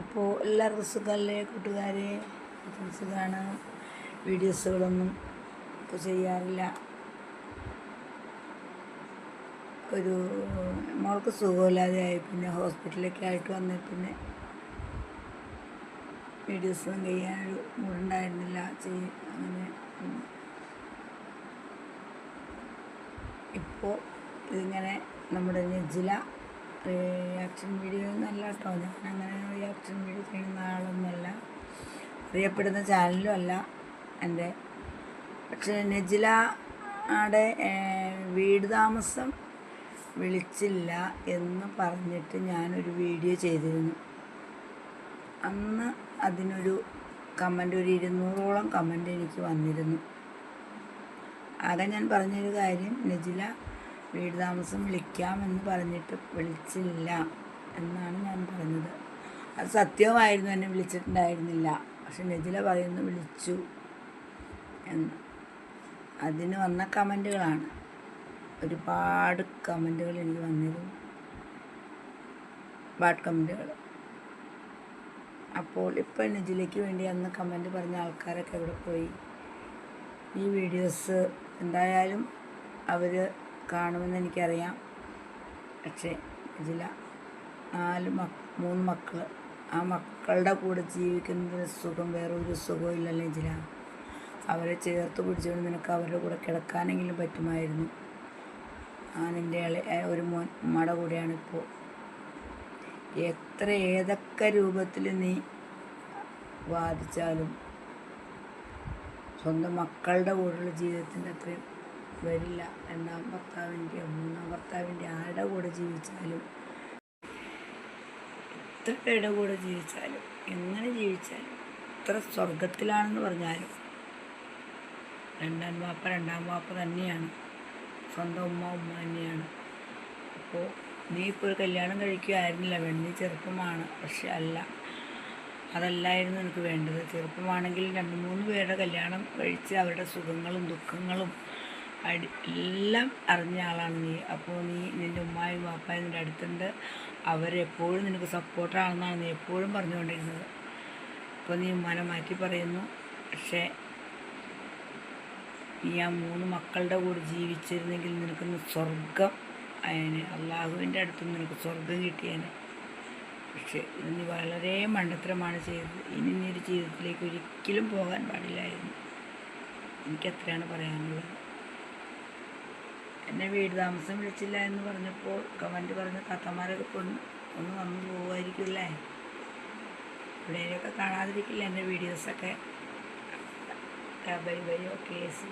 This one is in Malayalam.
അപ്പോൾ എല്ലാവർക്കും സുഖമല്ലേ കൂട്ടുകാരെ സുഖമാണ് വീഡിയോസുകളൊന്നും ഇപ്പോൾ ചെയ്യാറില്ല. ഒരു മോൾക്ക് സുഖമില്ലാതെയായി പിന്നെ ഹോസ്പിറ്റലിലൊക്കെ ആയിട്ട് വന്നേ പിന്നെ വീഡിയോസൊന്നും ചെയ്യാനൊരു മൂടുണ്ടായിരുന്നില്ല ചെയ്യും അങ്ങനെ ഇപ്പോൾ ഇതിങ്ങനെ നമ്മുടെ നെജില റിയാക്ഷൻ വീഡിയോ ഒന്നല്ല കേട്ടോ ഞാൻ അങ്ങനെ റിയാക്ഷൻ വീഡിയോ ചെയ്യുന്ന ആളൊന്നുമല്ല. അറിയപ്പെടുന്ന ചാനലും അല്ല എന്റെ. പക്ഷേ നെജില ആടെ വീട് താമസം വിളിച്ചില്ല എന്ന് പറഞ്ഞിട്ട് ഞാനൊരു വീഡിയോ ചെയ്തിരുന്നു. അന്ന് അതിനൊരു കമന്റ് ഒരു ഇരുന്നൂറോളം കമന്റ് എനിക്ക് വന്നിരുന്നു. ആകെ ഞാൻ പറഞ്ഞൊരു കാര്യം നജില വീട് താമസം വിളിക്കാമെന്ന് പറഞ്ഞിട്ട് വിളിച്ചില്ല എന്നാണ് ഞാൻ പറഞ്ഞത്. അത് സത്യമായിരുന്നു എന്നെ വിളിച്ചിട്ടുണ്ടായിരുന്നില്ല. പക്ഷെ നെജില പറയുന്നു വിളിച്ചു എന്ന്. അതിന് വന്ന കമന്റുകളാണ്. ഒരുപാട് കമന്റുകൾ എനിക്ക് വന്നിരുന്നു. ബാഡ് കമന്റുകൾ. അപ്പോൾ ഇപ്പോൾ നജിലയ്ക്ക് വേണ്ടി അന്ന് കമന്റ് പറഞ്ഞ ആൾക്കാരൊക്കെ എവിടെ പോയി? ഈ വീഡിയോസ് എന്തായാലും അവർ കാണുമെന്ന് എനിക്കറിയാം. പക്ഷേ ഇതില നാല് മക്ക മൂന്ന് മക്കൾ ആ മക്കളുടെ കൂടെ ജീവിക്കുന്നതിന് സുഖം വേറെ ഒരു സുഖവും ഇല്ലല്ലോ ഇതില. അവരെ ചേർത്ത് പിടിച്ചുകൊണ്ട് നിനക്ക് അവരുടെ കൂടെ കിടക്കാനെങ്കിലും പറ്റുമായിരുന്നു. ആ നിന്റെ ഒരു മോൻ ഉമ്മയുടെ കൂടെയാണിപ്പോൾ എത്ര ഏതൊക്കെ രൂപത്തിൽ നീ വാദിച്ചാലും സ്വന്തം മക്കളുടെ കൂടെയുള്ള ജീവിതത്തിന്റെ അത്രയും വരില്ല. രണ്ടാം ഭർത്താവിന്റെയോ മൂന്നാം ഭർത്താവിന്റെ ആരുടെ കൂടെ ജീവിച്ചാലും എത്ര പേരുടെ കൂടെ ജീവിച്ചാലും എങ്ങനെ ജീവിച്ചാലും എത്ര സ്വർഗത്തിലാണെന്ന് പറഞ്ഞാലും രണ്ടാം വാപ്പ രണ്ടാം വാപ്പ തന്നെയാണ്. സ്വന്തം ഉമ്മ ഉമ്മ തന്നെയാണ്. അപ്പോൾ നീ ഇപ്പോൾ ഒരു കല്യാണം കഴിക്കുകയായിരുന്നില്ല വേണ്ടത് നീ ചെറുപ്പമാണ്. പക്ഷെ അല്ല അതല്ലായിരുന്നു എനിക്ക് വേണ്ടത്. ചെറുപ്പമാണെങ്കിൽ രണ്ട് മൂന്ന് പേരുടെ കല്യാണം കഴിച്ച് അവരുടെ സുഖങ്ങളും ദുഃഖങ്ങളും അടി എല്ലാം അറിഞ്ഞ ആളാണ് നീ. അപ്പോൾ നീ നിന്റെ ഉമ്മായും വാപ്പായും നിന്റെ അടുത്തുണ്ട്. അവരെപ്പോഴും നിനക്ക് സപ്പോർട്ടാണെന്നാണ് നീ എപ്പോഴും പറഞ്ഞുകൊണ്ടിരുന്നത്. അപ്പോൾ നീ ഉമ്മാനെ മാറ്റി പറയുന്നു. പക്ഷേ നീ ആ മൂന്ന് മക്കളുടെ കൂടെ ജീവിച്ചിരുന്നെങ്കിൽ നിനക്കൊന്ന് സ്വർഗം അതിന് അള്ളാഹുവിന്റെ അടുത്തുനിന്ന് നിനക്ക് സ്വർഗം കിട്ടിയേനെ. പക്ഷേ ഇത് നീ വളരെ മണ്ടത്തരമാണ് ചെയ്തത്. ഇനി നീ ഒരു ജീവിതത്തിലേക്ക് ഒരിക്കലും പോകാൻ പാടില്ലായിരുന്നു. എനിക്കത്രയാണ് പറയാനുള്ളത്. എന്നെ വീട് താമസം വിളിച്ചില്ല എന്ന് പറഞ്ഞപ്പോൾ കമന്റ് പറഞ്ഞ താത്തമാരൊക്കെ കൊണ്ട് ഒന്ന് വന്നു പോകുമായിരിക്കില്ലേ ഇവിടെയൊക്കെ കാണാതിരിക്കില്ല എന്റെ വീഡിയോസൊക്കെ ബൈ ബൈ ഓക്കെ സി